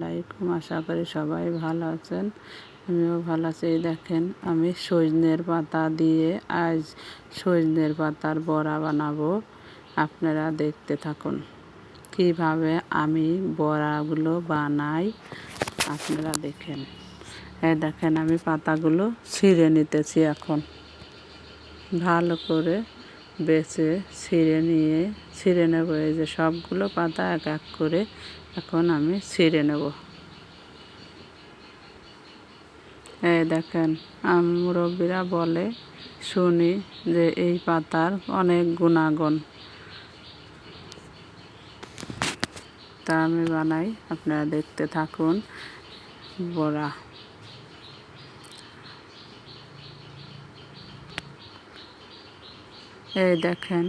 আলাইকুম, আশা করি সবাই ভালো আছেন। আমিও ভালো আছি। এই দেখেন, আমি সজনের পাতা দিয়ে আজ সজনের পাতার বড়া বানাবো। আপনারা দেখতে থাকুন কীভাবে আমি বড়াগুলো বানাই। আপনারা দেখেন। এই দেখেন, আমি পাতাগুলো ছিঁড়ে নিতেছি এখন। ভালো করে বেছে ছিঁড়ে নিয়ে, ছিঁড়ে নেব। এই যে সবগুলো পাতা এক এক করে এখন আমি ছিঁড়ে নেব। এই দেখেন মুরব্বীরা বলে, শুনি যে এই পাতার অনেক গুণাগুণ। তা আমি বানাই, আপনারা দেখতে থাকুন, বড়া। এই দেখেন,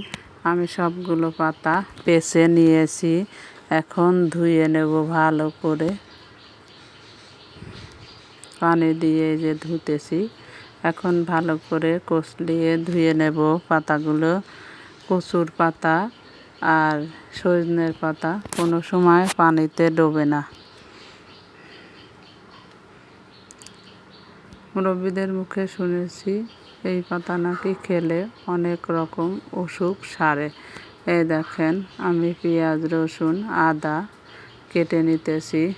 আমি সবগুলো পাতা পেঁচে নিয়েছি। এখন ধুয়ে নেব ভালো করে। পানি দিয়ে যে ধুতেছি। এখন ভালো করে কষলিয়ে ধুয়ে নেব পাতাগুলো। কচুর পাতা আর সজনের পাতা কোনো সময় পানিতে ডোবে না। মুরব্বীদের মুখে শুনেছি এই পাতা নাকি খেলে অনেক রকম অসুখ সারে। এই দেখেন, আমি পেঁয়াজ, রসুন, আদা কেটে নিতেছি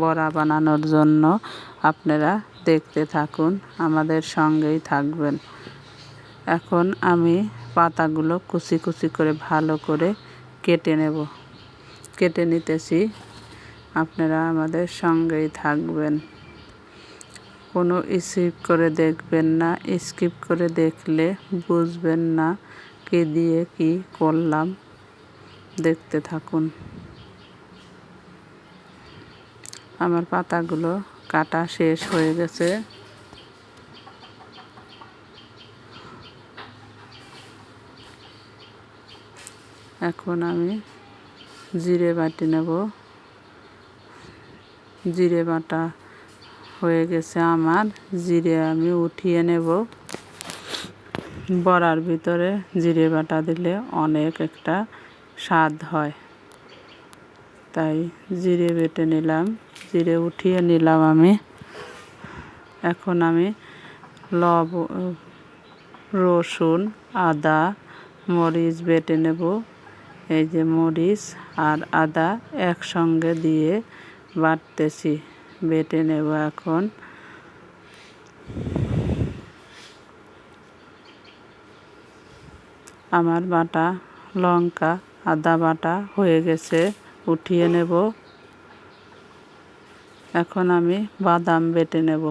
বড়া বানানোর জন্য। আপনারা দেখতে থাকুন, আমাদের সঙ্গেই থাকবেন। এখন আমি পাতাগুলো কুচি কুচি করে ভালো করে কেটে নেব। কেটে নিতেছি, আপনারা আমাদের সঙ্গেই থাকবেন। কোনো স্কিপ করে দেখবেন না স্কিপ করে দেখলে বুঝবেন না কে দিয়ে কি করলাম? দেখতে থাকুন। আমার পাতাগুলো কাটা শেষ হয়ে গেছে। এখন আমি জিরে বাটি নেব। জিরে বাটা হয়ে গেছে আমার। জিরে আমি উঠিয়ে নেব। বড়ার ভিতরে জিরে বাটা দিলে অনেক একটা স্বাদ হয়। তাই জিরে বেটে নিলাম, জিরে উঠিয়ে নিলাম আমি। এখন আমি লব, রসুন, আদা, মরিচ বেটে নেব। এই যে মরিচ আর আদা একসঙ্গে দিয়ে বাটতেছি, বেটে নেব এখন। আমার বাটা লঙ্কা, আদা বাটা হয়ে গেছে, উঠিয়ে নেব। এখন আমি বাদাম বেটে নেব।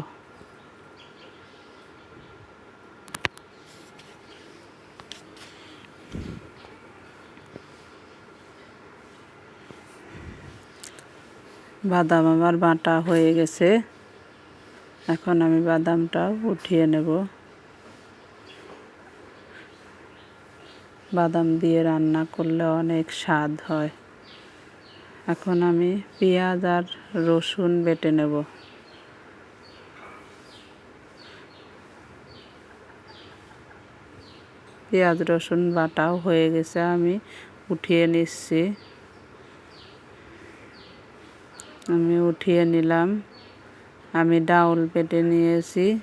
বাদাম আমার বাটা হয়ে গেছে। এখন আমি বাদামটা উঠিয়ে নেব। বাদাম দিয়ে রান্না করলে অনেক স্বাদ হয়। এখন আমি পেঁয়াজ আর রসুন বেটে নেব। পেঁয়াজ, রসুন বাটাও হয়ে গেছে, আমি উঠিয়ে নিচ্ছি। আমি উঠিয়ে নিলাম। আমি ডাউল পেটে নিয়েছি।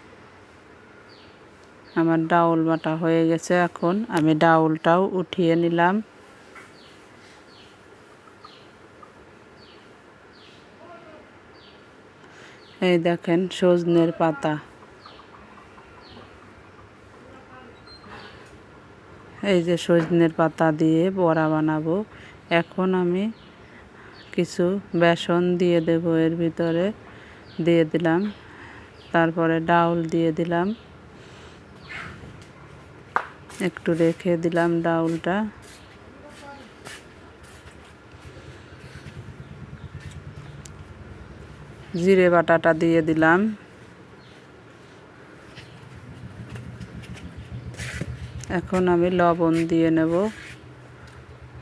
আমার ডাউল বাটা হয়ে গেছে এখন। আমি ডাউলটাও উঠিয়ে নিলাম। এই দেখেন সজনের পাতা। এই যে সজনের পাতা দিয়ে বড়া বানাবো। এখন আমি কিছু বেসন দিয়ে দেবো এর ভিতরে। দিয়ে দিলাম। তারপরে ডাউল দিয়ে দিলাম। একটু রেখে দিলাম ডাউলটা। জিরে বাটাটা দিয়ে দিলাম। এখন আমি লবণ দিয়ে নেব।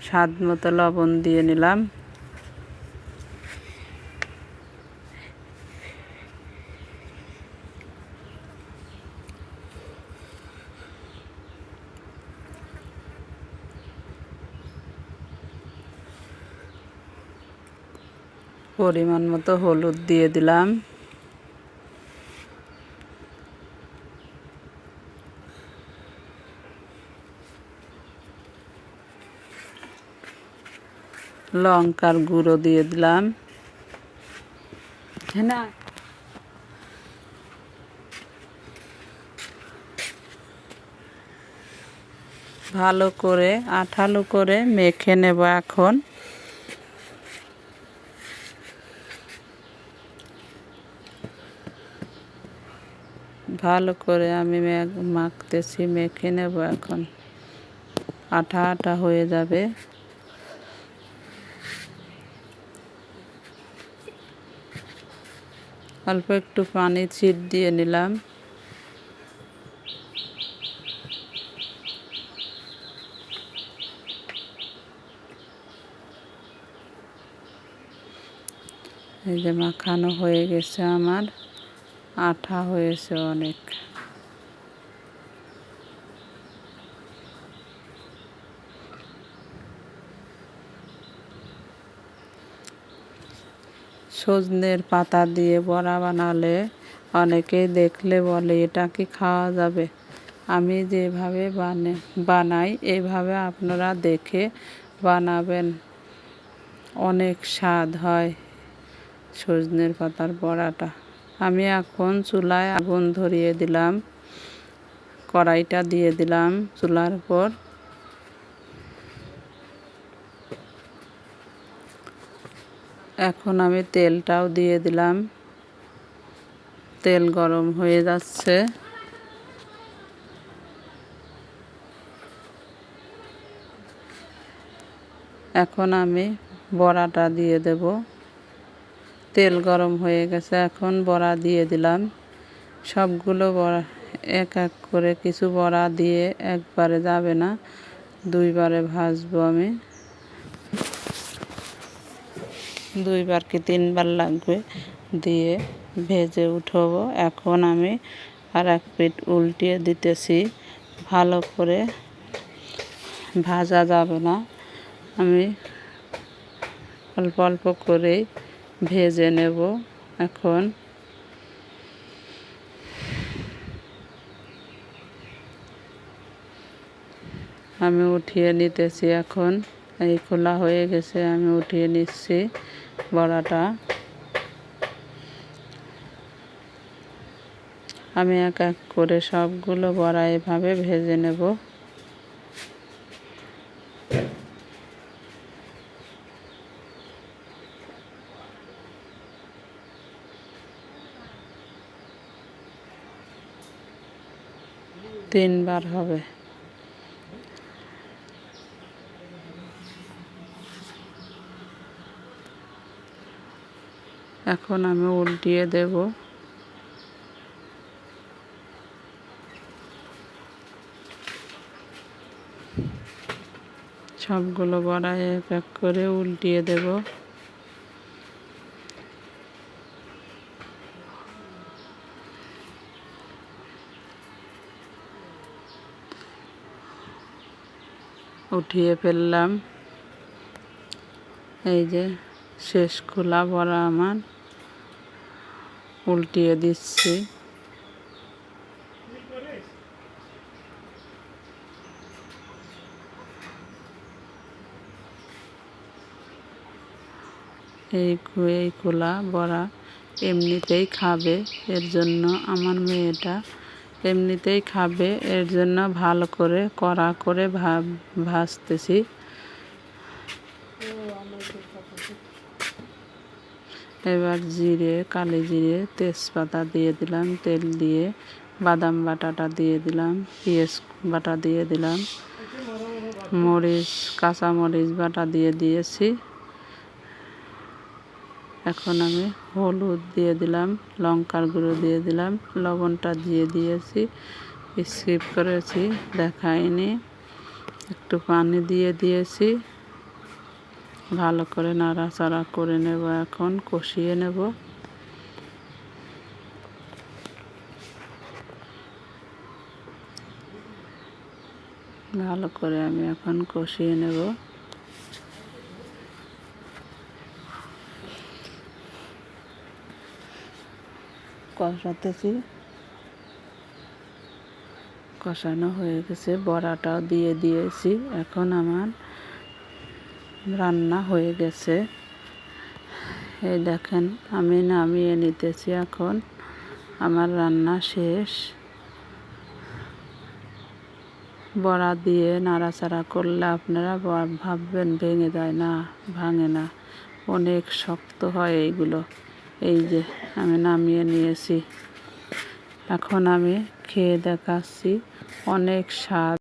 স্বাদ মতো লবণ দিয়ে নিলাম। পরিমাণ মতো হলুদ দিয়ে দিলাম। লঙ্কার গুঁড়ো দিয়ে দিলাম। হ্যাঁ ভালো করে আঠালো করে মেখে নেব এখন। ভালো করে আমি মাখতেছি, মেখে নেব এখন। আঠা আঠা হয়ে যাবে। অল্প একটু পানি ছিট দিয়ে নিলাম। এই যে মাখানো হয়ে গেছে আমার। আঠা হয়েছে অনেক। সজনের পাতা দিয়ে বড়া বানালে অনেকেই দেখলে বলে, এটা কি খাওয়া যাবে? আমি যেভাবে বানে, বানাই, এভাবে আপনারা দেখে বানাবেন। অনেক স্বাদ হয় সজনের পাতার বড়াটা। আমি এখন চুলায় আগুন ধরিয়ে দিলাম। কড়াইটা দিয়ে দিলাম চুলার উপর। এখন আমি তেলটাও দিয়ে দিলাম। তেল গরম হয়ে যাচ্ছে। এখন আমি বড়াটা দিয়ে দেব। তেল গরম হয়ে গেছে, এখন বড়া দিয়ে দিলাম। সবগুলো বড়া, এক এক করে কিছু বড়া দিয়ে একবারে যাবে না, দুইবারে ভাজবো আমি। দুইবার কি তিনবার লাগবে? দিয়ে ভেজে উঠবো। এখন আমি আর এক পিঠ উল্টিয়ে দিতেছি, ভালো করে ভাজা যাবে না। আমি অল্প অল্প করেই ভেজে নেব এখন। আমি উঠিয়ে নিতেছি এখন। এই খোলা হয়ে গেছে, আমি উঠিয়ে নিচ্ছি বড়াটা। আমি এক এক করে সবগুলো বড়া এভাবে ভেজে নেব। তিনবার হবে। এখন আমি উল্টিয়ে দেব। সবগুলো বড়া এক এক করে উল্টিয়ে দেব। উঠিয়ে ফেললাম। এই যে শেষ খোলা বড়া আমার। উল্টিয়ে দিচ্ছি। এই এই খোলা বড়া এমনিতেই খাবে। এর জন্য আমার মেয়েটা এমনিতেই খাবে, এর জন্য ভালো করে কড়া করে ভাজতেছি। এবার জিরে, কালি জিরে, তেজপাতা দিয়ে দিলাম, তেল দিয়ে, বাদাম বাটাটা দিয়ে দিলাম, পেঁয়াজ বাটা দিয়ে দিলাম, মরিচ কাঁচা মরিচ বাটা দিয়ে দিয়েছি। এখন আমি হলুদ দিয়ে দিলাম, লঙ্কার গুঁড়ো দিয়ে দিলাম, লবণটা দিয়ে দিয়েছি স্কিপ করেছি, দেখাইনি, একটু পানি দিয়ে দিয়েছি, ভালো করে নাড়াচাড়া করে নেব এখন, কষিয়ে নেব। ভালো করে আমি এখন কষিয়ে নেব। কষাতেছি। কষানো হয়ে গেছে, বড়াটাও দিয়ে দিয়েছি। এখন আমার রান্না হয়ে গেছে। এই দেখেন, আমি নামিয়ে নিতেছি এখন। আমার রান্না শেষ। বড়া দিয়ে নাড়াচাড়া করলে আপনারা ভাববেন, ভেঙে যায় না, ভাঙে না। অনেক শক্ত হয় এইগুলো। এই যে আমি নামিয়ে নিয়েছি। এখন আমি খেয়ে দেখাচ্ছি অনেক স্বাদ।